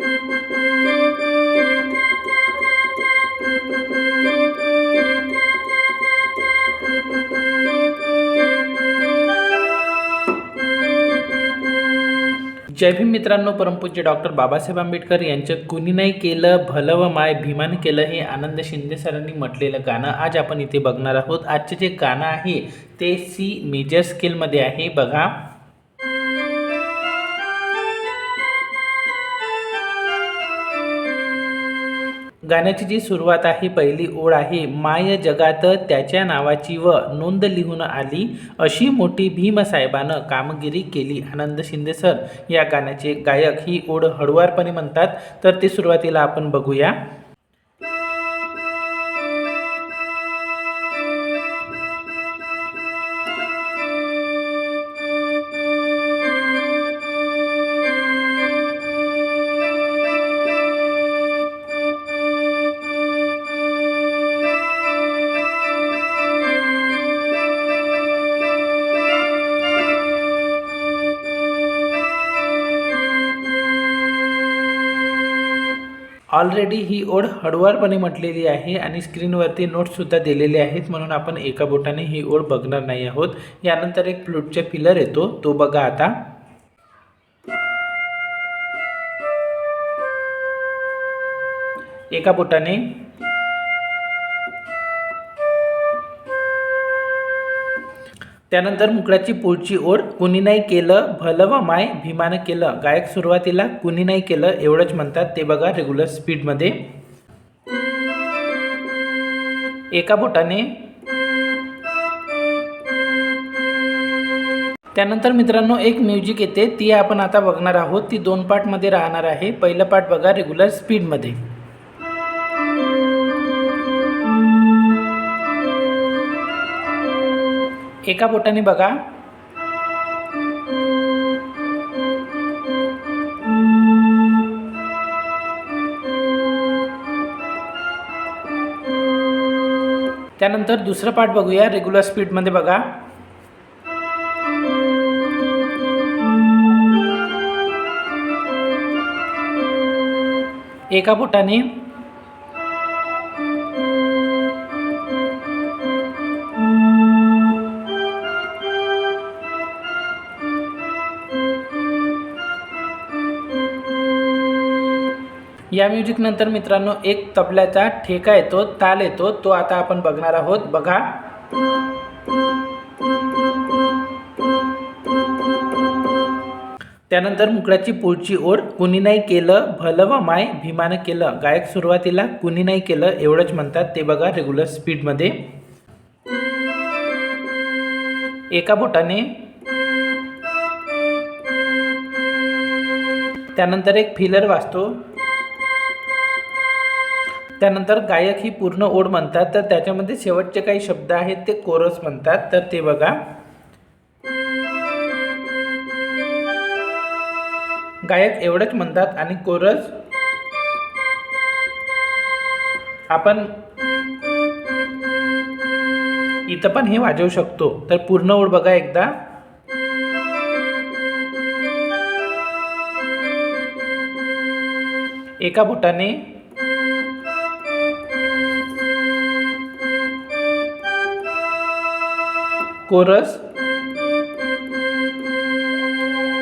जय भीम मित्रांनो परमपूज्य डॉक्टर बाबासाहेब आंबेडकर यांचं कुणी नाही केलं भलं व माय भीमान केलं हे आनंद शिंदे सरांनी म्हटलेलं गाणं आज आपण इथे बघणार आहोत. आजचे जे गाणं आहे ते सी मेजर स्केलमध्ये आहे. बघा. गाण्याची जी सुरुवात आहे पहिली ओळ आहे माय जगात त्याच्या नावाची व नोंद लिहून आली अशी मोठी भीमसाहेबानं कामगिरी केली. आनंद शिंदे सर या गाण्याचे गायक ही ओढ हळुवारपणे म्हणतात. तर ते सुरुवातीला आपण बघूया. ऑलरेडी ही ओढ हळुवारपणे म्हटलेली आहे आणि स्क्रीनवरती नोट्ससुद्धा दिलेले आहेत म्हणून आपण एका बोटाने ही ओढ बघणार नाही आहोत. यानंतर एक फ्लूटचा पिलर येतो तो बघा आता. एका बोटाने त्यानंतर मुकड्याची पुढची ओढ कुणी नाही केलं भलं व माय भीमानं केलं. गायक सुरुवातीला कुणी नाही केलं एवढंच म्हणतात ते बघा रेग्युलर स्पीडमध्ये एका बोटाने. त्यानंतर मित्रांनो एक म्युझिक येते ती आपण आता बघणार आहोत. ती दोन पार्टमध्ये राहणार आहे. पहिलं पार्ट बघा रेग्युलर स्पीडमध्ये एका बोटाने बघा. त्यानंतर दुसरं पार्ट बघूया रेग्युलर स्पीडमध्ये बघा. एका बोटाने या म्युझिकनंतर मित्रांनो एक तबल्याचा ठेका येतो ताल येतो तो आता आपण बघणार आहोत. बघा. त्यानंतर मुकड्याची पुढची ओढ कुणी नाही केलं भलं व माय भीमानं केलं. गायक सुरुवातीला कुणी नाही केलं एवढंच म्हणतात. ते बघा रेग्युलर स्पीडमध्ये एका बोटाने. त्यानंतर एक फिलर वाचतो त्यानंतर गायक ही पूर्ण ओढ म्हणतात. तर त्याच्यामध्ये शेवटचे काही शब्द आहेत ते कोरस म्हणतात. तर ते बघा. गायक एवढंच म्हणतात आणि कोरस आपण इथं पण हे वाजवू शकतो. तर पूर्ण ओढ बघा एकदा. एका बोटाने कोरस.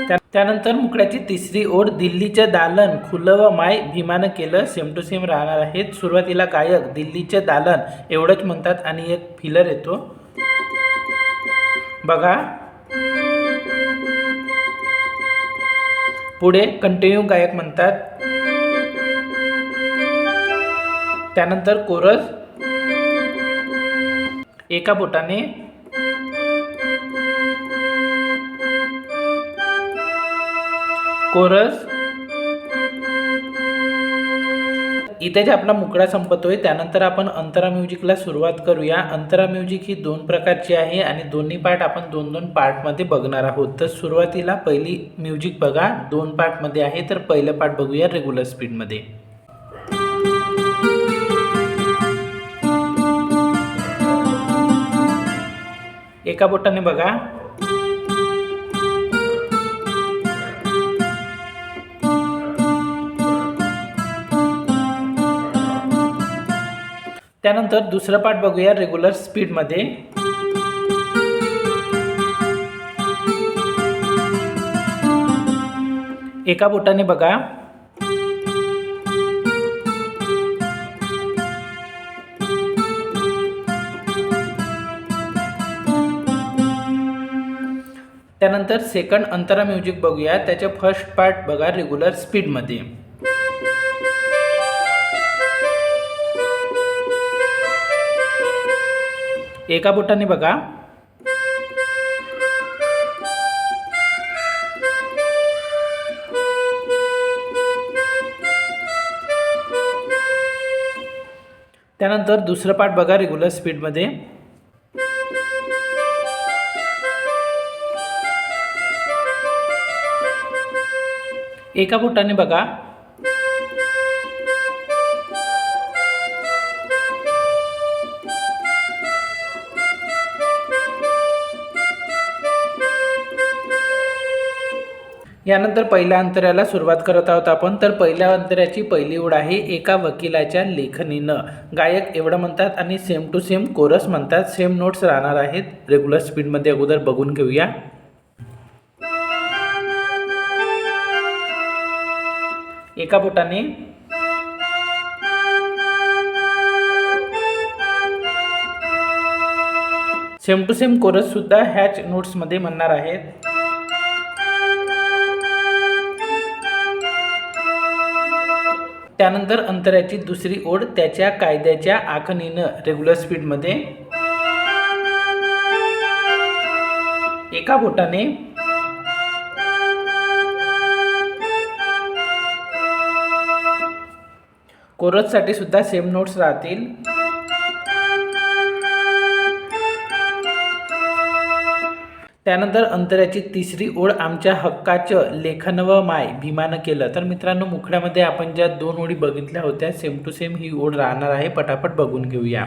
त्या- त्यानंतर मुकड्याची तिसरी ओढ दिल्लीचं दालन खुलं व माय भीमानं केलं सेम टू सेम राहणार आहेत. सुरुवातीला गायक दिल्लीचं दालन एवढंच म्हणतात आणि एक फिलर येतो. बघा. पुढे कंटिन्यू गायक म्हणतात. त्यानंतर कोरस. एका बोटाने कोरस. इथे जे आपला मुकडा संपतोय त्यानंतर आपण अंतरा म्युझिकला सुरुवात करूया. अंतरा म्युझिक ही दोन प्रकारची आहे आणि दोन्ही पार्ट आपण दोन दोन पार्टमध्ये बघणार आहोत. तर सुरुवातीला पहिली म्युझिक बघा दोन पार्टमध्ये आहे. तर पहिलं पार्ट बघूया रेग्युलर स्पीडमध्ये एका बोटाने बघा. त्यानंतर दुसरं पाठ बघूया रेग्युलर स्पीडमध्ये एका बोटाने बघा. त्यानंतर सेकंड अंतरा म्युझिक बघूया. त्याचे फर्स्ट पार्ट बघा रेग्युलर स्पीडमध्ये एका बोटाने बघा. त्यानंतर दुसरं पार्ट बघा रेग्युलर स्पीडमध्ये एका बोटाने बघा. यानंतर पहिल्या अंतराला सुरुवात करत आहोत आपण. तर पहिल्या अंतराची पहिली ओढ आहे एका वकिलाच्या लेखनीनं गायक एवढं म्हणतात आणि सेम टू सेम कोरस म्हणतात. सेम नोट्स राहणार आहेत. रेग्युलर स्पीडमध्ये अगोदर बघून घेऊया. एका बोटाने सेम टू सेम कोरस सुद्धा ह्याच नोट्समध्ये म्हणणार आहेत. त्यानंतर अंतराची दुसरी ओढ त्याच्या कायद्याच्या आखणीनं रेग्युलर स्पीडमध्ये एका बोटाने. कोरससाठी सुद्धा सेम नोट्स राहतील. त्यानंतर अंतराची तिसरी ओळ आमच्या हक्काचं लेखन व माय भीमानं केलं. तर मित्रांनो मुखड्यामध्ये आपण ज्या दोन ओळी बघितल्या होत्या सेम टू सेम ही ओळ राहणार आहे. पटापट बघून घेऊया.